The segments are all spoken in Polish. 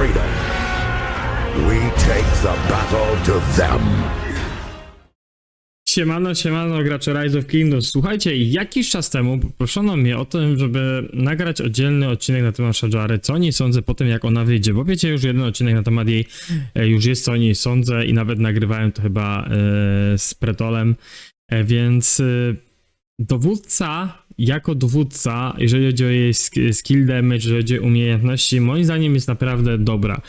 freedom. We take the battle to them. Siemano, siemano, gracze Rise of Kingdoms. Słuchajcie, jakiś czas temu poproszono mnie o to, żeby nagrać oddzielny odcinek na temat Shajary, co nie sądzę po tym, jak ona wyjdzie, bo wiecie, już jeden odcinek na temat jej e, już jest, co o niej sądzę i nawet nagrywałem to chyba e, z Pretolem, e, więc dowódca jako dowódca, jeżeli chodzi o jej sk- skill damage, jeżeli chodzi o umiejętności, moim zdaniem jest naprawdę dobra.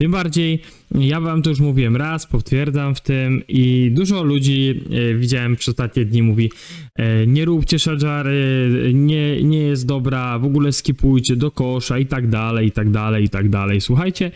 Tym bardziej, ja wam to już mówiłem raz, potwierdzam w tym i dużo ludzi e, widziałem przez ostatnie dni mówi e, nie róbcie szadżary, nie, nie jest dobra, w ogóle skipujcie do kosza i tak dalej, i tak dalej, i tak dalej. Słuchajcie,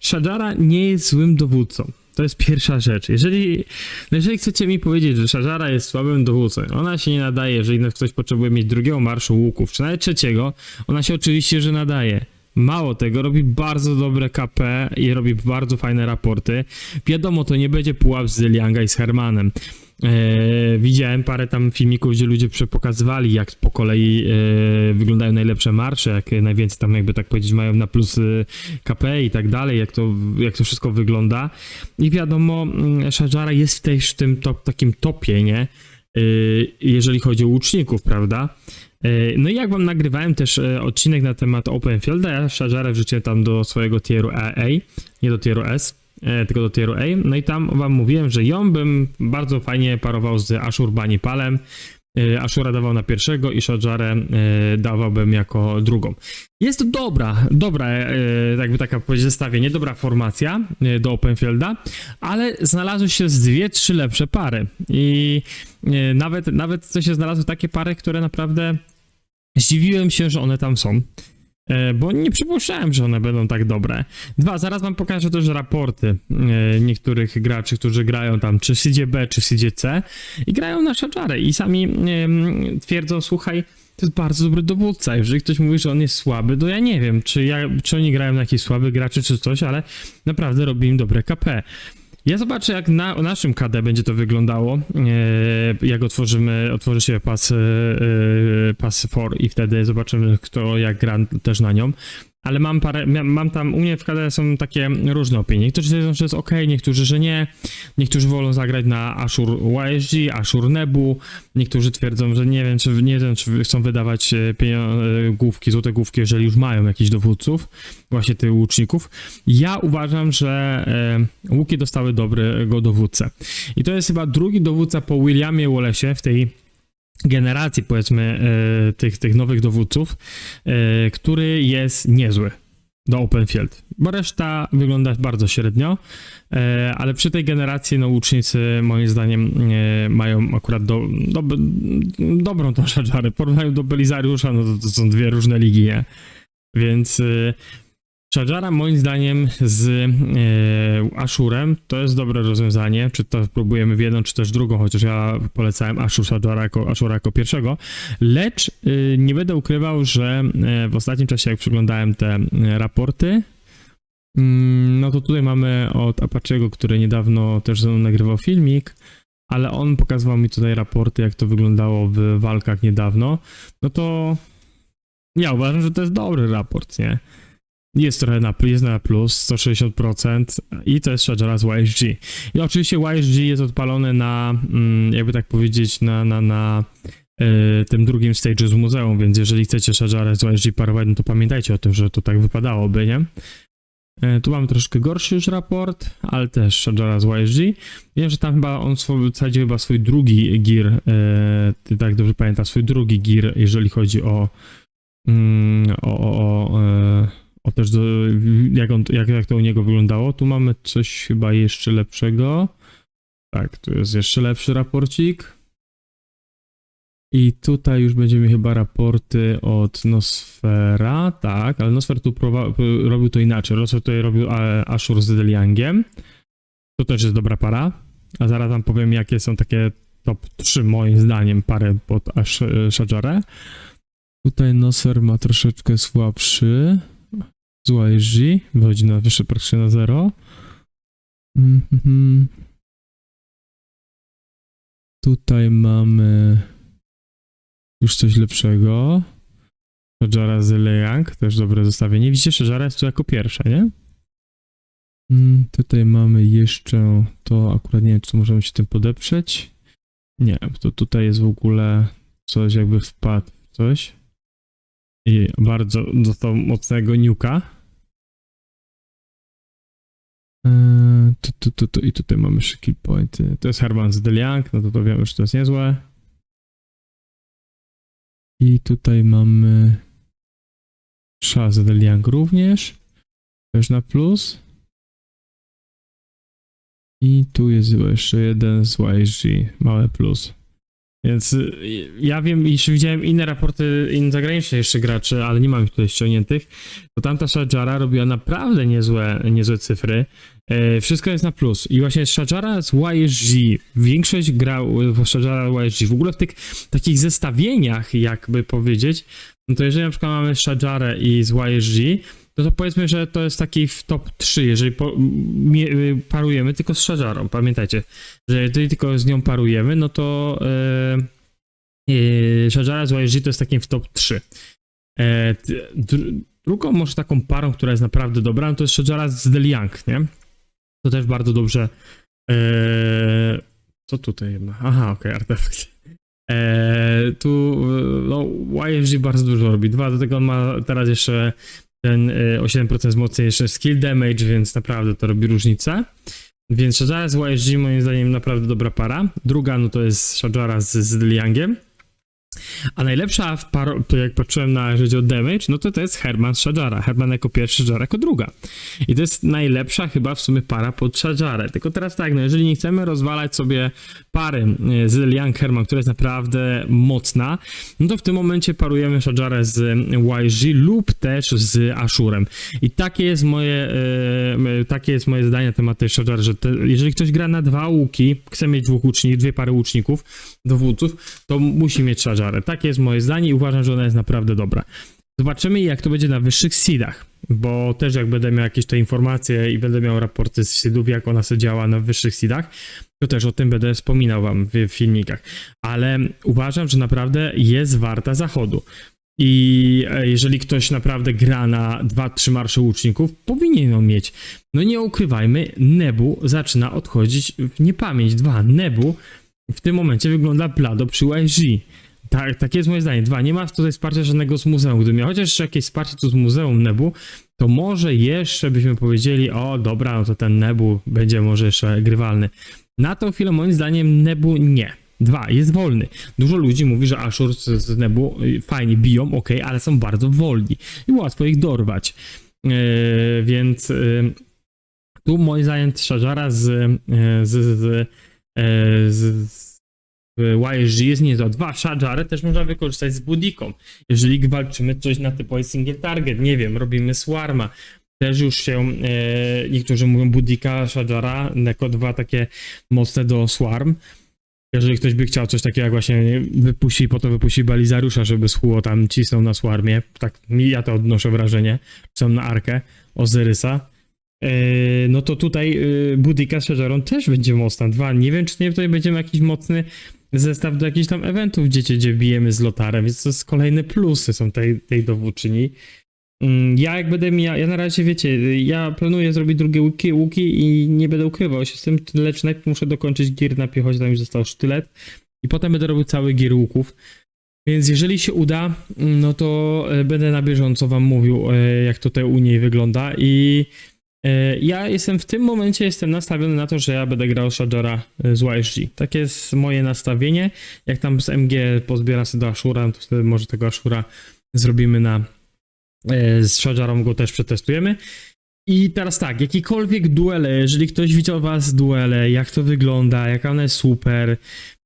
szadżara nie jest złym dowódcą. To jest pierwsza rzecz. Jeżeli, jeżeli chcecie mi powiedzieć, że Szajara jest słabym dowódcą, ona się nie nadaje, jeżeli ktoś potrzebuje mieć drugiego marszu łuków, czy nawet trzeciego, ona się oczywiście, że nadaje. Mało tego, robi bardzo dobre KP i robi bardzo fajne raporty. Wiadomo, to nie będzie pułap z Lianga i z Hermanem. Eee, widziałem parę tam filmików, gdzie ludzie pokazywali, jak po kolei e, wyglądają najlepsze marsze, jak najwięcej tam, jakby tak powiedzieć, mają na plus e, KP i tak dalej, jak to, jak to wszystko wygląda. I wiadomo, mm, Shajara jest w, tej, w tym top, takim topie, nie? Jeżeli chodzi o łuczników, prawda? No i jak wam nagrywałem też e, odcinek na temat Openfielda, ja Shajarę wrzuciłem tam do swojego tieru AA, nie do tieru S, e, tylko do tieru A. No i tam wam mówiłem, że ją bym bardzo fajnie parował z Ashur Banipalem. E, Ashura dawał na pierwszego i Shajarę e, dawałbym jako drugą. Jest to dobra, dobra, jakby taka zestawienie, dobra formacja do Openfielda, ale znalazły się z dwie, trzy lepsze pary i nawet, nawet się znalazły takie pary, które naprawdę zdziwiłem się, że one tam są. E, Bo nie przypuszczałem, że one będą tak dobre. Dwa, zaraz wam pokażę też raporty e, niektórych graczy, którzy grają tam czy w B, czy w C i grają na Shajarę i sami twierdzą, słuchaj, to jest bardzo dobry dowódca. Jeżeli ktoś mówi, że on jest słaby, to ja nie wiem, czy, ja, czy oni grają na jakichś słabych graczy, czy coś, ale naprawdę robi im dobre KP. Ja zobaczę, jak na naszym KD będzie to wyglądało, e, jak otworzymy, otworzy się pas, e, e, pas for i wtedy zobaczymy, kto jak gra też na nią. Ale mam parę, mam tam, u mnie w KD są takie różne opinie. Niektórzy twierdzą, że jest ok, niektórzy, że nie. Niektórzy wolą zagrać na Ashur YSG, Ashur Nebu. Niektórzy twierdzą, że nie wiem, czy, nie wiem, czy chcą wydawać e, e, główki, złote główki, jeżeli już mają jakichś dowódców, właśnie tych łuczników. Ja uważam, że e, łuki dostały dobrego dowódcę. I to jest chyba drugi dowódca po Williamie Wallace'ie w tej generacji, powiedzmy, e, tych, tych nowych dowódców, e, który jest niezły do Openfield, bo reszta wygląda bardzo średnio, e, ale przy tej generacji no łucznicy moim zdaniem mają akurat do, do, dobrą tą szadżarę. W porównaniu do Belizariusza, no to, to są dwie różne ligi, nie? Więc Shajara moim zdaniem z e, Ashurem to jest dobre rozwiązanie, czy to próbujemy w jedną, czy też drugą, chociaż ja polecałem Ashur Shajara jako, Ashura jako pierwszego, lecz y, nie będę ukrywał, że e, w ostatnim czasie jak przeglądałem te e, raporty, mm, no to tutaj mamy od Apache'ego, który niedawno też ze mną nagrywał filmik, ale on pokazywał mi tutaj raporty, jak to wyglądało w walkach niedawno, no to ja uważam, że to jest dobry raport, nie? Jest trochę na, jest na plus, 160% i to jest Shajara z YSG. I oczywiście YSG jest odpalone na, mm, jakby tak powiedzieć, na, na, na e, tym drugim stage z muzeum, więc jeżeli chcecie Shajara z YSG parować, no to pamiętajcie o tym, że to tak wypadałoby, nie? E, Tu mamy troszkę gorszy już raport, ale też Shajara z YSG. Wiem, że tam chyba on wsadził chyba swój drugi gear, ty tak dobrze pamiętam, swój drugi gear, jeżeli chodzi o mm, o, o, o, o też do, jak, on, jak, jak to u niego wyglądało. Tu mamy coś chyba jeszcze lepszego. Tak, tu jest jeszcze lepszy raporcik. I tutaj już będziemy chyba raporty od Nosfera, tak, ale Nosfer tu robił to inaczej. Nosfer tutaj robił e, Ashur z Deliangiem. To też jest dobra para. A zaraz wam powiem, jakie są takie top 3 moim zdaniem pary pod Ash, Shajarę. Tutaj Nosfer ma troszeczkę słabszy. Z YSG. Wychodzi na wyższe praktycznie na 0. Mhm. Tutaj mamy już coś lepszego. Shajara z Leyang, też dobre zestawienie. Widzicie, Shajara jest tu jako pierwsza, nie? Mm, Tutaj mamy jeszcze to, akurat nie wiem, czy możemy się tym podeprzeć. Nie, to tutaj jest w ogóle coś jakby wpadł, coś. I bardzo dostał mocnego niuka. Eee, tu, tu, tu, tu, I tutaj mamy jeszcze kill pointy. To jest Herman z Deliang, no to to wiemy, że to jest niezłe. I tutaj mamy Sza z Deliang również. Też na plus. I tu jest jeszcze jeden z YSG, małe plus. Więc y, ja wiem, iż widziałem inne raporty in zagraniczne jeszcze graczy, ale nie mam ich tutaj ściągniętych. To tamta Shajara robiła naprawdę niezłe, niezłe cyfry. E, wszystko jest na plus. I właśnie Shajara z YSG, większość grał w Shajara YSG. W ogóle w tych takich zestawieniach, jakby powiedzieć, no to jeżeli na przykład mamy Shajarę i z YSG, no to powiedzmy, że to jest taki w top 3, jeżeli po, y, parujemy tylko z Shajarą. Pamiętajcie, że jeżeli tylko z nią parujemy, no to e, e, Shajara z YSG to jest takim w top 3. E, dr- drugą może taką parą, która jest naprawdę dobra, no to jest Shajara z Deliang, nie? To też bardzo dobrze. E, co tutaj ma? Aha, okej, artefakt. E, tu no, YSG bardzo dużo robi. Dwa, do tego on ma teraz jeszcze ten e, o 7% wzmocnienie jeszcze skill damage, więc naprawdę to robi różnicę. Więc Shajara z YSG moim zdaniem naprawdę dobra para. Druga no to jest Shajara z, z Liangiem. A najlepsza w paro, to jak patrzyłem na jeżeli o damage, no to to jest Herman z Shajara. Herman jako pierwszy, Shajara jako druga. I to jest najlepsza chyba w sumie para pod Shajarę. Tylko teraz tak, no jeżeli nie chcemy rozwalać sobie pary e, z Liang Herman, która jest naprawdę mocna, no to w tym momencie parujemy Shajarę z YG lub też z Ashurem. I takie jest moje, e, takie jest moje zdanie na temat tej Shajary, że te, jeżeli ktoś gra na dwa łuki, chce mieć dwóch łuczników, dwie pary łuczników, dowódców, to musi mieć Shajarę. Takie jest moje zdanie i uważam, że ona jest naprawdę dobra. Zobaczymy jak to będzie na wyższych seedach, bo też jak będę miał jakieś te informacje i będę miał raporty z seedów, jak ona sobie działa na wyższych seedach, to też o tym będę wspominał wam w, w filmikach. Ale uważam, że naprawdę jest warta zachodu. I e, jeżeli ktoś naprawdę gra na 2-3 marsze łuczników, powinien ją mieć. No nie ukrywajmy, Nebu zaczyna odchodzić w niepamięć. Dwa, Nebu w tym momencie wygląda blado przy YG. Tak, takie jest moje zdanie. Dwa, nie ma tutaj wsparcia żadnego z muzeum. Gdyby miał chociaż jakieś wsparcie tu z muzeum Nebu, to może jeszcze byśmy powiedzieli, o dobra, no to ten Nebu będzie może jeszcze grywalny. Na tą chwilę moim zdaniem Nebu nie. Dwa, jest wolny. Dużo ludzi mówi, że Ashur z, Nebu y, fajnie biją, ok, ale są bardzo wolni i łatwo ich dorwać. Yy, więc yy, tu moim zdaniem Shajara z, yy, z, z, yy, z, z YSG jest nie to. Dwa, Shajarę też można wykorzystać z Budiką. Jeżeli walczymy coś na typowy single target, nie wiem, robimy Swarma, też już się, e, niektórzy mówią Budika, Shajara, jako dwa takie mocne do Swarm. Jeżeli ktoś by chciał coś takiego jak właśnie wypuści, po to wypuści Balizariusza, żeby schło tam cisnął na Swarmie, tak mi- ja to odnoszę wrażenie, są na Arkę Ozyrysa, e, no to tutaj e, Budika z Shajarą też będzie mocna. Dwa, nie wiem czy nie tutaj będziemy jakiś mocny zestaw do jakichś tam eventów, gdzie, gdzie bijemy z Lotarem, więc to jest kolejne plusy są tej, tej dowódczyni. Mm, Ja jak będę miał, ja na razie wiecie, ja planuję zrobić drugie łuki, łuki i nie będę ukrywał się z tym, lecz najpierw muszę dokończyć gier na piechocie, tam już został sztylet i potem będę robił cały gier łuków. Więc jeżeli się uda, no to e, będę na bieżąco wam mówił, e, jak tutaj u niej wygląda i ja jestem w tym momencie jestem nastawiony na to, że ja będę grał Shadora e, z YSG. Takie jest moje nastawienie. Jak tam z MG pozbieram sobie do Ashura, to wtedy może tego Ashura zrobimy na e, z Shajarą go też przetestujemy. I teraz tak, jakikolwiek duele, jeżeli ktoś widział was duele, jak to wygląda, jaka ona jest super,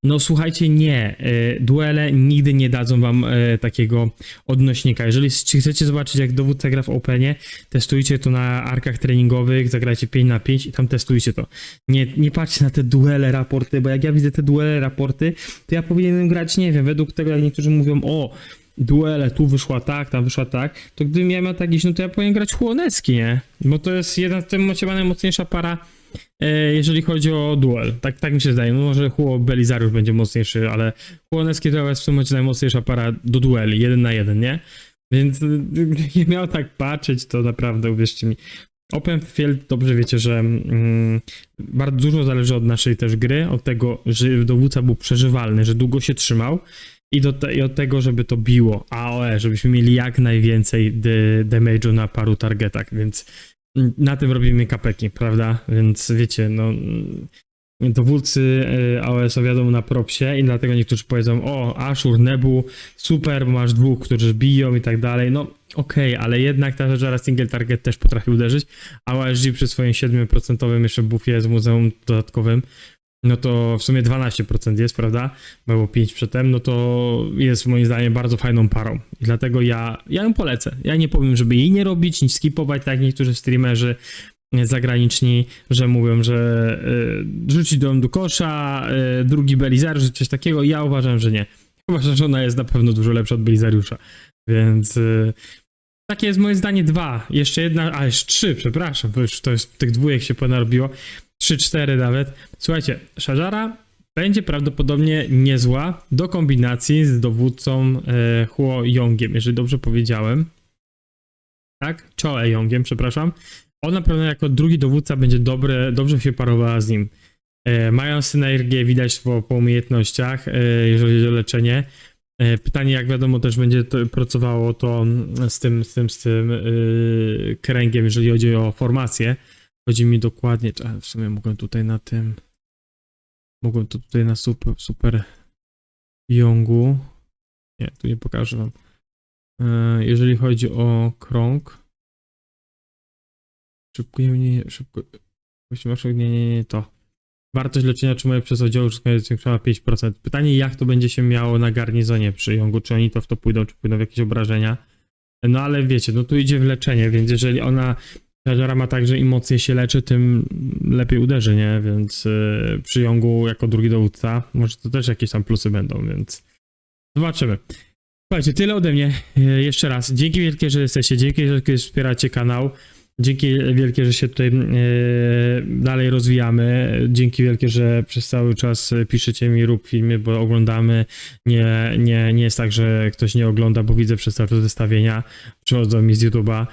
no słuchajcie, nie, e, duele nigdy nie dadzą wam e, takiego odnośnika. Jeżeli chcecie zobaczyć jak dowódca gra w Openie, testujcie to na arkach treningowych, zagrajcie 5 na 5 i tam testujcie to. Nie, nie patrzcie na te duele, raporty, bo jak ja widzę te duele, raporty, to ja powinienem grać, nie wiem, według tego jak niektórzy mówią, o, duele, tu wyszła tak, tam wyszła tak, to gdybym ja miał tak iść, no to ja powinien grać Chłonecki, nie? Bo to jest jedna w tym momencie najmocniejsza para, e, jeżeli chodzi o duel. Tak, tak mi się zdaje. No może Chło Belizariusz będzie mocniejszy, ale Chłonecki to jest w tym momencie najmocniejsza para do dueli, jeden na jeden, nie? Więc y, nie miał tak patrzeć, to naprawdę uwierzcie mi. OpenField dobrze wiecie, że mm, bardzo dużo zależy od naszej też gry, od tego, że dowódca był przeżywalny, że długo się trzymał i, do te, i od tego, żeby to biło. AOE, żebyśmy mieli jak najwięcej damage'u na paru targetach, więc na tym robimy kapeki, prawda? Więc wiecie, no dowódcy y, AOE są wiadomo na propsie i dlatego niektórzy powiedzą, o Ashur, Nebu, super, masz dwóch, którzy biją i tak dalej, no okej, ale jednak ta Jara single target też potrafi uderzyć, a OSG przy swoim 7% jeszcze buffie z muzeum dodatkowym, no to w sumie 12% jest, prawda? Było 5 przedtem, no to jest moim zdaniem bardzo fajną parą. I dlatego ja, ja ją polecę. Ja nie powiem, żeby jej nie robić, nic skipować, tak jak niektórzy streamerzy zagraniczni, że mówią, że y, rzucić ją do kosza, y, drugi Belizer, czy coś takiego. Ja uważam, że nie. Uważam, że ona jest na pewno dużo lepsza od Belizariusza. Więc y, takie jest moje zdanie dwa. Jeszcze jedna, a jeszcze trzy, przepraszam, bo już to jest tych dwójek się ponarobiło. Trzy, cztery nawet. Słuchajcie, Shajara będzie prawdopodobnie niezła do kombinacji z dowódcą e, Huo Yongiem, jeżeli dobrze powiedziałem. Tak? Choe Yongiem, przepraszam. On na pewno jako drugi dowódca będzie dobre, dobrze się parowała z nim. E, mają synergię, widać po, po umiejętnościach, e, jeżeli chodzi o leczenie. E, Pytanie, jak wiadomo, też będzie to, pracowało to z tym, z tym, z tym yy, kręgiem, jeżeli chodzi o formację. Chodzi mi dokładnie, a w sumie mogłem tutaj na tym, mogłem to tutaj na super, super Yongu. Nie, tu nie pokażę wam. E, Jeżeli chodzi o krąg, szybko, nie, szybko, nie, nie, nie, to. Wartość leczenia otrzymuje przez oddział użytkownika zwiększona o 5%. Pytanie, jak to będzie się miało na garnizonie przy Yongu, czy oni to w to pójdą, czy pójdą w jakieś obrażenia. No ale wiecie, no tu idzie w leczenie, więc jeżeli ona, żara ma tak, że im mocniej się leczy, tym lepiej uderzy, nie? Więc yy, przy Yongu jako drugi dowódca, może to też jakieś tam plusy będą, więc zobaczymy. Słuchajcie, tyle ode mnie. Yy, jeszcze raz, dzięki wielkie, że jesteście, dzięki, że wspieracie kanał. Dzięki wielkie, że się tutaj e, dalej rozwijamy. Dzięki wielkie, że przez cały czas piszecie mi rób filmy, bo oglądamy. Nie, nie, nie jest tak, że ktoś nie ogląda, bo widzę przez cały czas zestawienia. Przychodzą mi z YouTube'a.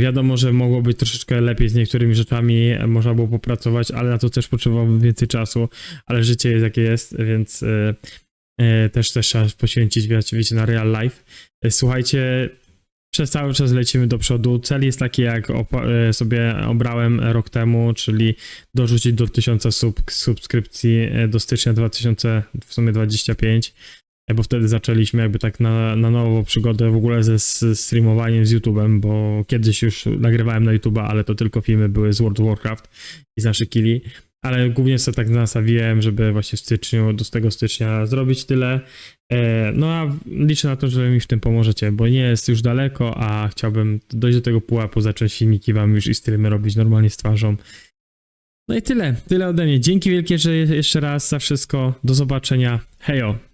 Wiadomo, że mogło być troszeczkę lepiej z niektórymi rzeczami, można było popracować, ale na to też potrzebowałbym więcej czasu, ale życie jest jakie jest, więc e, e, też też trzeba poświęcić, wiecie, na real life. E, Słuchajcie, przez cały czas lecimy do przodu. Cel jest taki, jak sobie obrałem rok temu, czyli dorzucić do 1000 sub- subskrypcji do stycznia 2025, e, bo wtedy zaczęliśmy jakby tak na, na nowo przygodę w ogóle ze z streamowaniem z YouTube'em, bo kiedyś już nagrywałem na YouTube'a, ale to tylko filmy były z World of Warcraft i z naszych killi. Ale głównie sobie tak nastawiłem, żeby właśnie w styczniu, do tego stycznia zrobić tyle. E, No a liczę na to, że mi w tym pomożecie, bo nie jest już daleko, a chciałbym dojść do tego pułapu, zacząć filmiki wam już i streamy robić normalnie z twarzą. No i tyle, tyle ode mnie. Dzięki wielkie, że jeszcze raz za wszystko. Do zobaczenia. Hejo!